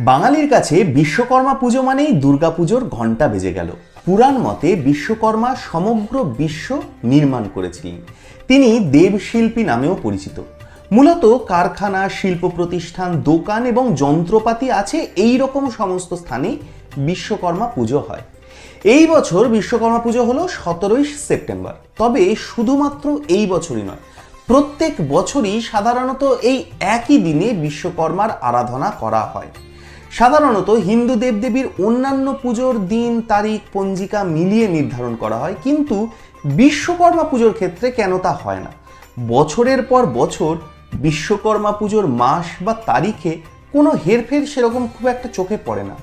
বাঙালির কাছে বিশ্বকর্মা পুজো মানেই দুর্গাপুজোর ঘণ্টা বেজে গেল। পুরাণ মতে বিশ্বকর্মা সমগ্র বিশ্ব নির্মাণ করেছিলেন। তিনি দেবশিল্পী নামেও পরিচিত। মূলত কারখানা, শিল্প প্রতিষ্ঠান, দোকান এবং যন্ত্রপাতি আছে এই রকম সমস্ত স্থানে বিশ্বকর্মা পুজো হয়। এই বছর বিশ্বকর্মা পুজো হলো সতেরোই সেপ্টেম্বর। তবে শুধুমাত্র এই বছরই নয়, প্রত্যেক বছরই সাধারণত এই একই দিনে বিশ্বকর্মার আরাধনা করা হয়। সাধারণত হিন্দু দেবদেবীর অন্যান্য পুজোর দিন, তারিখ, পঞ্জিকা মিলিয়ে নির্ধারণ করা হয়, কিন্তু বিশ্বকর্মা পুজোর ক্ষেত্রে কেন তা হয় না? বছরের পর বছর বিশ্বকর্মা পুজোর মাস বা তারিখে কোনো হেরফের সেরকম খুব একটা চোখে পড়ে না।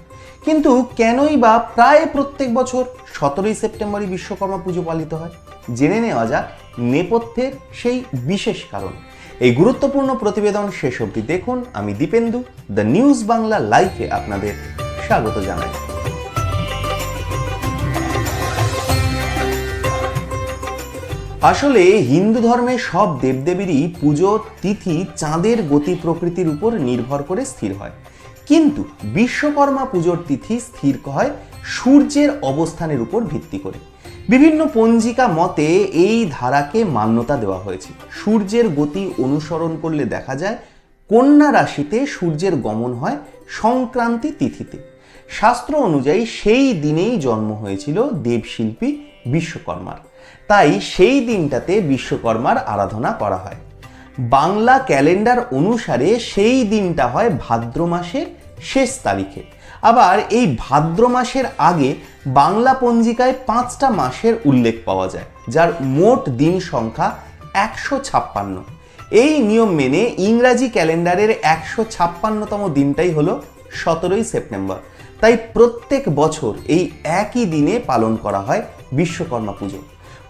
কিন্তু কেনই বা প্রায় প্রত্যেক বছর সতেরোই সেপ্টেম্বরই বিশ্বকর্মা পুজো পালিত হয়? জেনে নেওয়া যাক নেপথ্যের সেই বিশেষ কারণ। এই গুরুত্বপূর্ণ প্রতিবেদন শেষ অবধি দেখুন। আমি দীপেন্দু দ্য নিউজ বাংলা লাইভে আপনাদের স্বাগত জানাই। আসলে হিন্দু ধর্মে সব দেবদেবীরই পুজোর তিথি, চাঁদের গতি প্রকৃতির উপর নির্ভর করে স্থির হয়। কিন্তু বিশ্বকর্মা পুজোর তিথি স্থির হয় সূর্যের অবস্থানের উপর ভিত্তি করে। বিভিন্ন পঞ্জিকা মতে এই ধারাকে মান্যতা দেওয়া হয়েছে। সূর্যের গতি অনুসরণ করলে দেখা যায়, কন্যা রাশিতে সূর্যের গমন হয় সংক্রান্তি তিথিতে। শাস্ত্র অনুযায়ী সেই দিনেই জন্ম হয়েছিল দেবশিল্পী বিশ্বকর্মার। তাই সেই দিনটাতে বিশ্বকর্মার আরাধনা করা হয়। বাংলা ক্যালেন্ডার অনুসারে সেই দিনটা হয় ভাদ্র মাসের শেষ তারিখে। আবার এই ভাদ্র মাসের আগে বাংলা পঞ্জিকায় পাঁচটা মাসের উল্লেখ পাওয়া যায়, যার মোট দিন সংখ্যা একশো ছাপ্পান্ন। এই নিয়ম মেনে ইংরাজি ক্যালেন্ডারের একশো ছাপ্পান্নতম দিনটাই হলো সতেরোই সেপ্টেম্বর। তাই প্রত্যেক বছর এই একই দিনে পালন করা হয় বিশ্বকর্মা পুজো।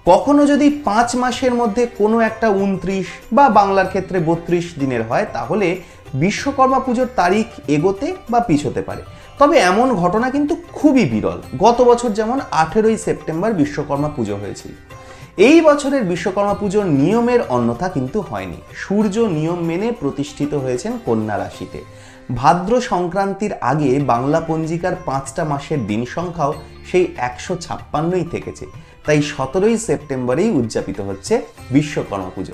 কখনো যদি পাঁচ মাসের মধ্যে কোনো একটা উনত্রিশ বা বাংলার ক্ষেত্রে বত্রিশ দিনের হয়, তাহলে বিশ্বকর্মা পুজোর তারিখ এগোতে বা পিছোতে পারে। তবে এমন ঘটনা কিন্তু খুবই বিরল। গত বছর যেমন আঠেরোই সেপ্টেম্বর বিশ্বকর্মা পুজো হয়েছিল। এই বছরের বিশ্বকর্মা পুজোর নিয়মের অন্যথা কিন্তু হয়নি। সূর্য নিয়ম মেনে প্রতিষ্ঠিত হয়েছেন কন্যা রাশিতে। ভাদ্র সংক্রান্তির আগে বাংলা পঞ্জিকার পাঁচটা মাসের দিন সংখ্যাও সেই একশো ছাপ্পান্নই থেকেছে। তাই সতেরোই সেপ্টেম্বরেই উদযাপিত হচ্ছে বিশ্বকর্মা পুজো।